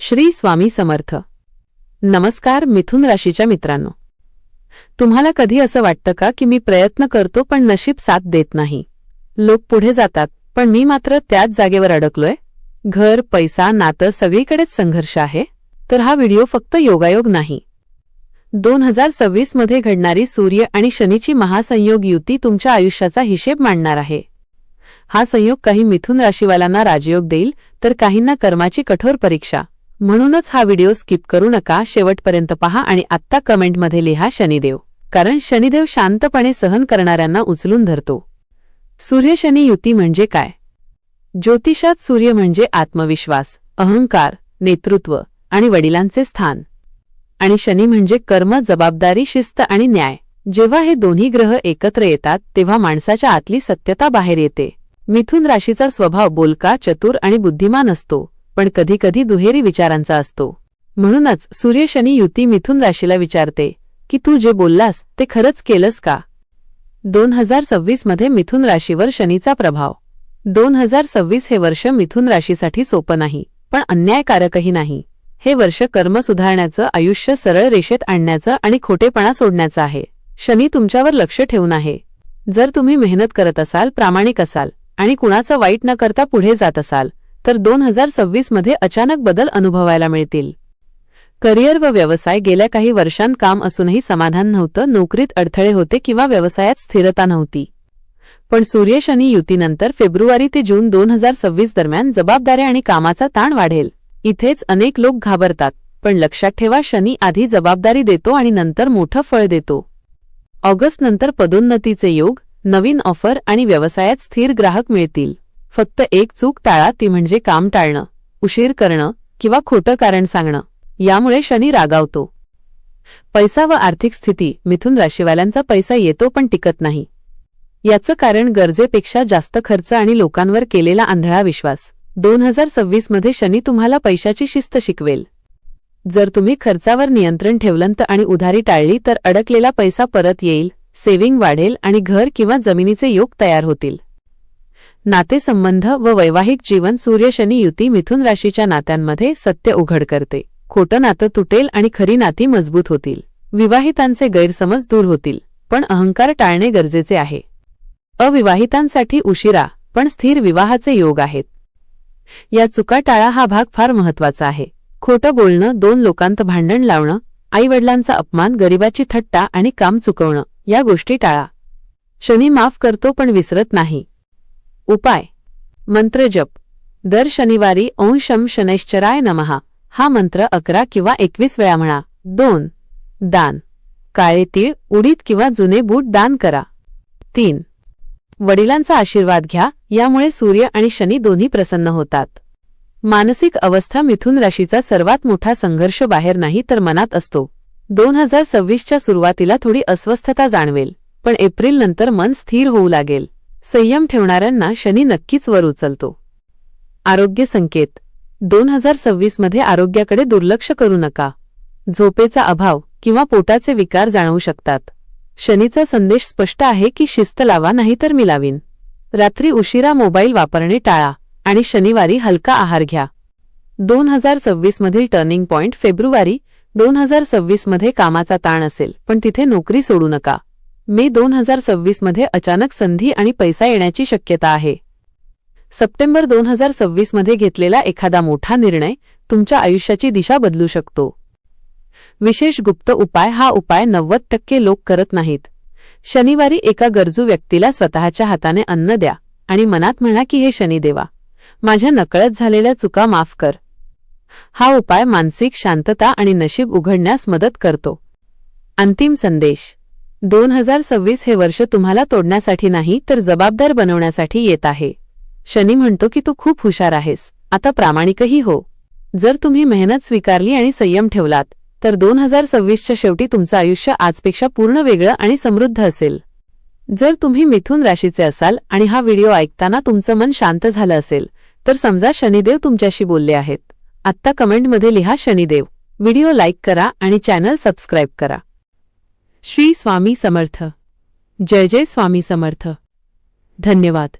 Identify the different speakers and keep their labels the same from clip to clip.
Speaker 1: श्री स्वामी समर्थ. नमस्कार मिथुन राशीच्या मित्रांनो. तुम्हाला कधी असं वाटतं का की मी प्रयत्न करतो पण नशीब साथ देत नाही? लोक पुढे जातात पण मी मात्र त्याच जागेवर अडकलोय? घर पैसा नातं सगळीकडेच संघर्ष आहे? तर हा व्हिडिओ फक्त योगायोग नाही. दोन हजार सव्वीसमध्ये घडणारी सूर्य आणि शनीची महासंयोग युती तुमच्या आयुष्याचा हिशेब मांडणार आहे. हा संयोग काही मिथुन राशीवाल्यांना राजयोग देईल तर काहींना कर्माची कठोर परीक्षा. म्हणूनच हा व्हिडिओ स्किप करू नका शेवटपर्यंत पहा आणि आत्ता कमेंटमध्ये लिहा शनिदेव. कारण शनिदेव शांतपणे सहन करणाऱ्यांना उचलून धरतो. सूर्य शनी युती म्हणजे काय? ज्योतिषात सूर्य म्हणजे आत्मविश्वास अहंकार नेतृत्व आणि वडिलांचे स्थान. आणि शनी म्हणजे कर्म जबाबदारी शिस्त आणि न्याय. जेव्हा हे दोन्ही ग्रह एकत्र येतात तेव्हा माणसाच्या आतली सत्यता बाहेर येते. मिथुन राशीचा स्वभाव बोलका चतुर आणि बुद्धिमान असतो. पण कधीकधी दुहेरी विचारांचा असतो. म्हणूनच सूर्य शनी युती मिथुन राशीला विचारते की तू जे बोललास ते खरंच केलंस का? दोन हजार सव्वीसमध्ये मिथुन राशीवर शनीचा प्रभाव. दोन हजार सव्वीस हे वर्ष मिथुन राशीसाठी सोपं नाही पण अन्यायकारकही नाही. हे वर्ष कर्म सुधारण्याचं आयुष्य सरळ रेषेत आणण्याचं आणि खोटेपणा सोडण्याचं आहे. शनी तुमच्यावर लक्ष ठेवून आहे. जर तुम्ही मेहनत करत असाल प्रामाणिक असाल आणि कुणाचं वाईट न करता पुढे जात असाल तर दोन हजार सव्वीसमध्ये अचानक बदल अनुभवायला मिळतील. करिअर व व्यवसाय गेल्या काही वर्षांत काम असूनही समाधान नव्हतं नोकरीत अडथळे होते किंवा व्यवसायात स्थिरता नव्हती. पण सूर्य शनी युतीनंतर फेब्रुवारी ते जून दोन हजार सव्वीस दरम्यान जबाबदाऱ्या आणि कामाचा ताण वाढेल. इथेच अनेक लोक घाबरतात पण लक्षात ठेवा शनी आधी जबाबदारी देतो आणि नंतर मोठं फळ देतो. ऑगस्ट नंतर पदोन्नतीचे योग नवीन ऑफर आणि व्यवसायात स्थिर ग्राहक मिळतील. फक्त एक चूक टाळा ती म्हणजे काम टाळणं उशीर करणं किंवा खोटं कारण सांगणं यामुळे शनी रागावतो. पैसा व आर्थिक स्थिती मिथुन राशीवाल्यांचा पैसा येतो पण टिकत नाही. याचं कारण गरजेपेक्षा जास्त खर्च आणि लोकांवर केलेला आंधळा विश्वास. दोन हजार सव्वीसमध्ये शनी तुम्हाला पैशाची शिस्त शिकवेल. जर तुम्ही खर्चावर नियंत्रण ठेवलं आणि उधारी टाळली तर अडकलेला पैसा परत येईल सेव्हिंग वाढेल आणि घर किंवा जमिनीचे योग तयार होतील. नातेसंबंध व वैवाहिक जीवन सूर्यशनी युती मिथुन राशीच्या नात्यांमध्ये सत्य उघड करते. खोटं नातं तुटेल आणि खरी नाती मजबूत होतील. विवाहितांचे गैरसमज दूर होतील पण अहंकार टाळणे गरजेचे आहे. अविवाहितांसाठी उशिरा पण स्थिर विवाहाचे योग आहेत. या चुका टाळा हा भाग फार महत्त्वाचा आहे. खोटं बोलणं दोन लोकांत भांडण लावणं आईवडिलांचा अपमान गरिबाची थट्टा आणि काम चुकवणं या गोष्टी टाळा. शनी माफ करतो पण विसरत नाही. उपाय. मंत्र जप. दर शनिवारी ओं शम शनैश्चराय नमहा हा मंत्र अकरा किंवा एकवीस वेळा म्हणा. दोन. दान. काळे तीळ उडीद किंवा जुने बूट दान करा. तीन. वडिलांचा आशीर्वाद घ्या यामुळे सूर्य आणि शनी दोन्ही प्रसन्न होतात. मानसिक अवस्था मिथुन राशीचा सर्वात मोठा संघर्ष बाहेर नाही तर मनात असतो. दोन हजार सव्वीसच्या सुरुवातीला थोडी अस्वस्थता जाणवेल पण एप्रिल नंतर मन स्थिर होऊ लागेल. संयम ठेवणाऱ्यांना शनी नक्कीच वर उचलतो. आरोग्य संकेत. दोन हजार सव्वीसमध्ये आरोग्याकडे दुर्लक्ष करू नका. झोपेचा अभाव किंवा पोटाचे विकार जाणवू शकतात. शनीचा संदेश स्पष्ट आहे की शिस्त लावा नाहीतर मी लावीन. रात्री उशिरा मोबाईल वापरणे टाळा आणि शनिवारी हलका आहार घ्या. दोन हजार सव्वीसमधील टर्निंग पॉइंट फेब्रुवारी दोन हजार सव्वीसमध्ये कामाचा ताण असेल पण तिथे नोकरी सोडू नका. मे दोन हजार सव्वीसमध्ये अचानक संधी आणि पैसा येण्याची शक्यता आहे. सप्टेंबर दोन हजार सव्वीसमध्ये घेतलेला एखादा मोठा निर्णय तुमच्या आयुष्याची दिशा बदलू शकतो. विशेष गुप्त उपाय हा उपाय नव्वद टक्के लोक करत नाहीत. शनिवारी एका गरजू व्यक्तीला स्वतःच्या हाताने अन्न द्या आणि मनात म्हणा की हे शनी देवा माझ्या नकळत झालेल्या चुका माफ कर. हा उपाय मानसिक शांतता आणि नशीब उघडण्यास मदत करतो. अंतिम संदेश. दोन हजार सव्वीस हे वर्ष तुम्हाला तोडण्यासाठी नाही तर जबाबदार बनवण्यासाठी येत आहे. शनी म्हणतो की तू खूप हुशार आहेस. आता प्रामाणिकही हो. जर तुम्ही मेहनत स्वीकारली आणि संयम ठेवलात तर दोन हजार सव्वीसच्या शेवटी तुमचं आयुष्य आजपेक्षा पूर्ण वेगळं आणि समृद्ध असेल. जर तुम्ही मिथुन राशीचे असाल आणि हा व्हिडिओ ऐकताना तुमचं मन शांत झालं असेल तर समजा शनिदेव तुमच्याशी बोलले आहेत. आत्ता कमेंटमध्ये लिहा शनिदेव. व्हिडिओ लाईक करा आणि चॅनल सबस्क्राईब करा. श्री स्वामी समर्थ. जय जय स्वामी समर्थ. धन्यवाद.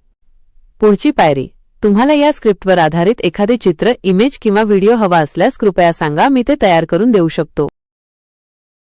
Speaker 1: पुढची पायरी. तुम्हाला या स्क्रिप्टवर आधारित एखादे चित्र इमेज किंवा व्हिडिओ हवा असल्यास कृपया सांगा मी ते तयार करून देऊ शकतो.